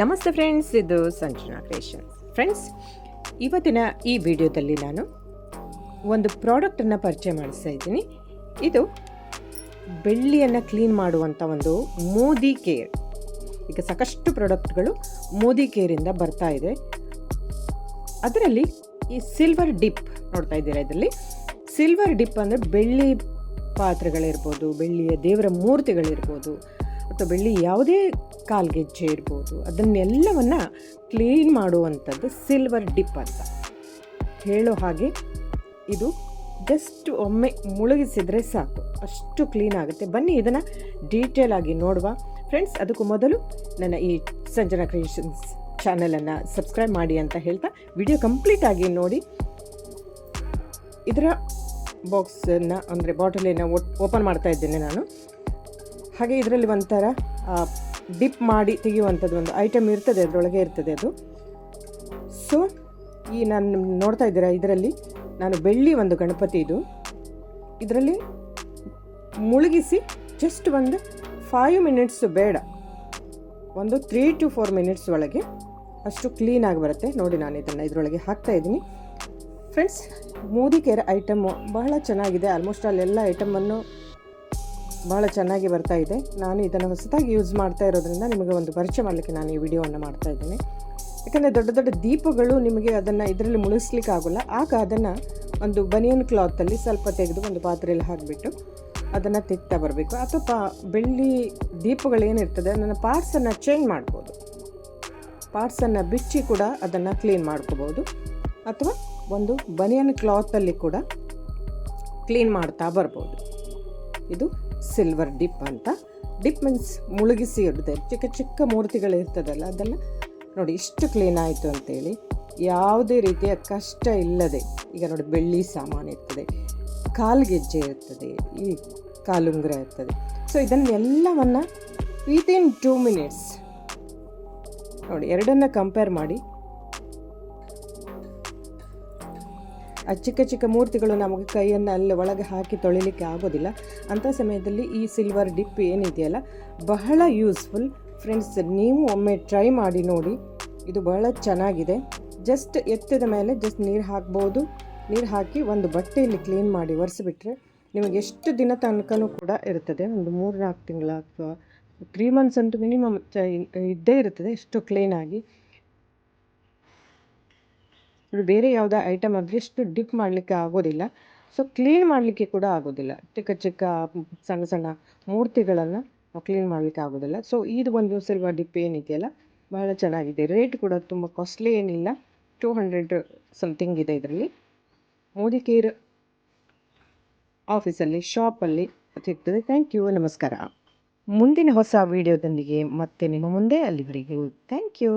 ನಮಸ್ತೆ ಫ್ರೆಂಡ್ಸ್ ಇದು Sanjana creations friends ಇವತ್ತಿನ ಈ ವಿಡಿಯೋದಲ್ಲಿ ನಾನು ಒಂದು ಪ್ರಾಡಕ್ಟನ್ನು ಪರಿಚಯ ಮಾಡಿಸ್ತಾ ಇದ್ದೀನಿ. ಇದು ಬೆಳ್ಳಿಯನ್ನು ಕ್ಲೀನ್ ಮಾಡುವಂಥ ಒಂದು ಮೋದಿ ಕೇರ್ ಈಗ ಸಾಕಷ್ಟು ಪ್ರಾಡಕ್ಟ್ಗಳು ಮೋದಿ ಕೇರಿಂದ ಬರ್ತಾ ಇದೆ. ಅದರಲ್ಲಿ ಈ ಸಿಲ್ವರ್ ಡಿಪ್ ನೋಡ್ತಾ ಇದ್ದೀರಾ ಇದರಲ್ಲಿ? ಸಿಲ್ವರ್ ಡಿಪ್ ಅಂದರೆ ಬೆಳ್ಳಿ ಪಾತ್ರೆಗಳಿರ್ಬೋದು, ಬೆಳ್ಳಿಯ ದೇವರ ಮೂರ್ತಿಗಳಿರ್ಬೋದು ಅಥವಾ ಬೆಳ್ಳಿ ಯಾವುದೇ ಕಾಲ್ಗೆಜ್ಜೆ ಇರ್ಬೋದು, ಅದನ್ನೆಲ್ಲವನ್ನು ಕ್ಲೀನ್ ಮಾಡುವಂಥದ್ದು ಸಿಲ್ವರ್ ಡಿಪ್ ಅಂತ. ಹೇಳೋ ಹಾಗೆ ಇದು ಜಸ್ಟ್ ಒಮ್ಮೆ ಮುಳುಗಿಸಿದರೆ ಸಾಕು. ಅಷ್ಟು ಕ್ಲೀನ್ ಆಗುತ್ತೆ. ಬನ್ನಿ ಇದನ್ನು ಡೀಟೇಲ್ ಆಗಿ ನೋಡುವ. ಫ್ರೆಂಡ್ಸ್ ಅದಕ್ಕೂ ಮೊದಲು ನನ್ನ ಈ ಸಂಜನಾ ಕ್ರಿಯೇಷನ್ಸ್ ಚಾನಲನ್ನು ಸಬ್ಸ್ಕ್ರೈಬ್ ಮಾಡಿ ಅಂತ ಹೇಳ್ತಾ ವಿಡಿಯೋ ಕಂಪ್ಲೀಟ್ ಆಗಿ ನೋಡಿ. ಇದರ ಬಾಕ್ಸನ್ನು ಅಂದರೆ ಬಾಟಲಿನ ಓಪನ್ ಮಾಡ್ತಾ ಇದ್ದೇನೆ ನಾನು. ಹಾಗೆ ಇದರಲ್ಲಿ ಒಂಥರ ಡಿಪ್ ಮಾಡಿ ತೆಗೆಯುವಂಥದ್ದು ಒಂದು ಐಟಮ್ ಇರ್ತದೆ, ಅದರೊಳಗೆ ಇರ್ತದೆ ಅದು. ಸೊ ಈ ನಾನು ನೋಡ್ತಾ ಇದ್ದೀರಾ, ಇದರಲ್ಲಿ ನಾನು ಬೆಳ್ಳಿ ಒಂದು ಗಣಪತಿ ಇದು. ಇದರಲ್ಲಿ ಮುಳುಗಿಸಿ ಜಸ್ಟ್ ಒಂದು ಫೈವ್ ಮಿನಿಟ್ಸ್ ಬೇಡ. ಒಂದು ತ್ರೀ ಟು ಫೋರ್ ಮಿನಿಟ್ಸ್ ಒಳಗೆ ಅಷ್ಟು ಕ್ಲೀನಾಗಿ ಬರುತ್ತೆ. ನೋಡಿ ನಾನು ಇದನ್ನು ಇದರೊಳಗೆ ಹಾಕ್ತಾ ಇದ್ದೀನಿ. ಫ್ರೆಂಡ್ಸ್ ಮೋದಿ ಕೇರ್ ಐಟಮ್ಮು ಬಹಳ ಚೆನ್ನಾಗಿದೆ. ಆಲ್ಮೋಸ್ಟ್ ಅಲ್ಲೆಲ್ಲ ಐಟಮನ್ನು ಭಾಳ ಚೆನ್ನಾಗಿ ಬರ್ತಾ ಇದೆ. ನಾನು ಇದನ್ನು ಹೊಸದಾಗಿ ಯೂಸ್ ಮಾಡ್ತಾ ಇರೋದ್ರಿಂದ ನಿಮಗೆ ಒಂದು ಪರಿಚಯ ಮಾಡಲಿಕ್ಕೆ ನಾನು ಈ ವಿಡಿಯೋವನ್ನು ಮಾಡ್ತಾ ಇದ್ದೀನಿ. ಯಾಕಂದರೆ ದೊಡ್ಡ ದೊಡ್ಡ ದೀಪಗಳು ನಿಮಗೆ ಅದನ್ನು ಇದರಲ್ಲಿ ಮುಳುಗಿಸ್ಲಿಕ್ಕೆ ಆಗೋಲ್ಲ. ಆಗ ಅದನ್ನು ಒಂದು ಬನಿಯನ್ ಕ್ಲಾತಲ್ಲಿ ಸ್ವಲ್ಪ ತೆಗೆದು ಒಂದು ಪಾತ್ರೆಯಲ್ಲಿ ಹಾಕಿಬಿಟ್ಟು ಅದನ್ನು ತಿಕ್ತಾ ಬರಬೇಕು. ಅಥವಾ ಪಾ, ಬೆಳ್ಳಿ ದೀಪಗಳೇನಿರ್ತದೆ ಅದನ್ನು ಪಾರ್ಟ್ಸನ್ನು ಚೇಂಜ್ ಮಾಡ್ಬೋದು. ಪಾರ್ಟ್ಸನ್ನು ಬಿಚ್ಚಿ ಕೂಡ ಅದನ್ನು ಕ್ಲೀನ್ ಮಾಡ್ಕೋಬೋದು. ಅಥವಾ ಒಂದು ಬನಿಯನ್ ಕ್ಲಾತಲ್ಲಿ ಕೂಡ ಕ್ಲೀನ್ ಮಾಡ್ತಾ ಬರ್ಬೋದು. ಇದು ಸಿಲ್ವರ್ ಡಿಪ್ ಅಂತ. ಡಿಪ್ ಮೀನ್ಸ್ ಮುಳುಗಿಸಿ ಇಡುತ್ತೆ ಚಿಕ್ಕ ಚಿಕ್ಕ ಮೂರ್ತಿಗಳು ಇರ್ತದಲ್ಲ, ಅದೆಲ್ಲ ನೋಡಿ ಇಷ್ಟು ಕ್ಲೀನ್ ಆಯಿತು ಅಂತೇಳಿ. ಯಾವುದೇ ರೀತಿಯ ಕಷ್ಟ ಇಲ್ಲದೆ, ಈಗ ನೋಡಿ ಬೆಳ್ಳಿ ಸಾಮಾನು ಇರ್ತದೆ ಕಾಲ್ಗೆಜ್ಜೆ ಇರ್ತದೆ, ಈ ಕಾಲುಂಗುರ ಇರ್ತದೆ. ಸೊ ಇದನ್ನೆಲ್ಲವನ್ನು ವಿತಿನ್ ಟೂ ಮಿನಿಟ್ಸ್ ನೋಡಿ, ಎರಡನ್ನ ಕಂಪೇರ್ ಮಾಡಿ. ಆ ಚಿಕ್ಕ ಚಿಕ್ಕ ಮೂರ್ತಿಗಳು ನಮಗೆ ಕೈಯನ್ನು ಅಲ್ಲಿ ಒಳಗೆ ಹಾಕಿ ತೊಳಿಲಿಕ್ಕೆ ಆಗೋದಿಲ್ಲ. ಅಂಥ ಸಮಯದಲ್ಲಿ ಈ ಸಿಲ್ವರ್ ಡಿಪ್ ಏನಿದೆಯಲ್ಲ, ಬಹಳ ಯೂಸ್ಫುಲ್ ಫ್ರೆಂಡ್ಸ್ ನೀವು ಒಮ್ಮೆ ಟ್ರೈ ಮಾಡಿ ನೋಡಿ. ಇದು ಬಹಳ ಚೆನ್ನಾಗಿದೆ. ಜಸ್ಟ್ ಎತ್ತಿದ ಮೇಲೆ ಜಸ್ಟ್ ನೀರು ಹಾಕ್ಬೋದು. ನೀರು ಹಾಕಿ ಒಂದು ಬಟ್ಟೆಯಲ್ಲಿ ಕ್ಲೀನ್ ಮಾಡಿ ಒರೆಸಿಬಿಟ್ರೆ ನಿಮಗೆ ಎಷ್ಟು ದಿನ ತನಕನೂ ಕೂಡ ಇರ್ತದೆ. ಒಂದು ಮೂರು ನಾಲ್ಕು ತಿಂಗಳ ಅಥವಾ ತ್ರೀ ಮಂತ್ಸ್ ಅಂತೂ ಮಿನಿಮಮ್ ಇದ್ದೇ ಇರ್ತದೆ. ಎಷ್ಟು ಕ್ಲೀನಾಗಿ ಬೇರೆ ಯಾವುದೇ ಐಟಮ್ ಎಷ್ಟು ಡಿಪ್ ಮಾಡಲಿಕ್ಕೆ ಆಗೋದಿಲ್ಲ. ಸೊ ಕ್ಲೀನ್ ಮಾಡಲಿಕ್ಕೆ ಕೂಡ ಆಗೋದಿಲ್ಲ. ಚಿಕ್ಕ ಚಿಕ್ಕ, ಸಣ್ಣ ಸಣ್ಣ ಮೂರ್ತಿಗಳನ್ನು ಕ್ಲೀನ್ ಮಾಡಲಿಕ್ಕೆ ಆಗೋದಿಲ್ಲ. ಸೊ ಇದು ಒಂದು ಸಿಲ್ವರ್ ಡಿಪ್ ಏನಿದೆಯಲ್ಲ, ಬಹಳ ಚೆನ್ನಾಗಿದೆ. ರೇಟ್ ಕೂಡ ತುಂಬ ಕಾಸ್ಟ್ಲಿ ಏನಿಲ್ಲ. ಟೂ ಹಂಡ್ರೆಡ್ ಸಮಥಿಂಗ್ ಇದೆ ಇದರಲ್ಲಿ. ಮೋದಿ ಕೇರ್ ಆಫೀಸಲ್ಲಿ ಶಾಪಲ್ಲಿ ಸಿಗ್ತದೆ. ಥ್ಯಾಂಕ್ ಯು ನಮಸ್ಕಾರ. ಮುಂದಿನ ಹೊಸ ವಿಡಿಯೋದೊಂದಿಗೆ ಮತ್ತೆ ನಿಮ್ಮ ಮುಂದೆ ಅಲ್ಲಿವರೆಗೂ. Thank you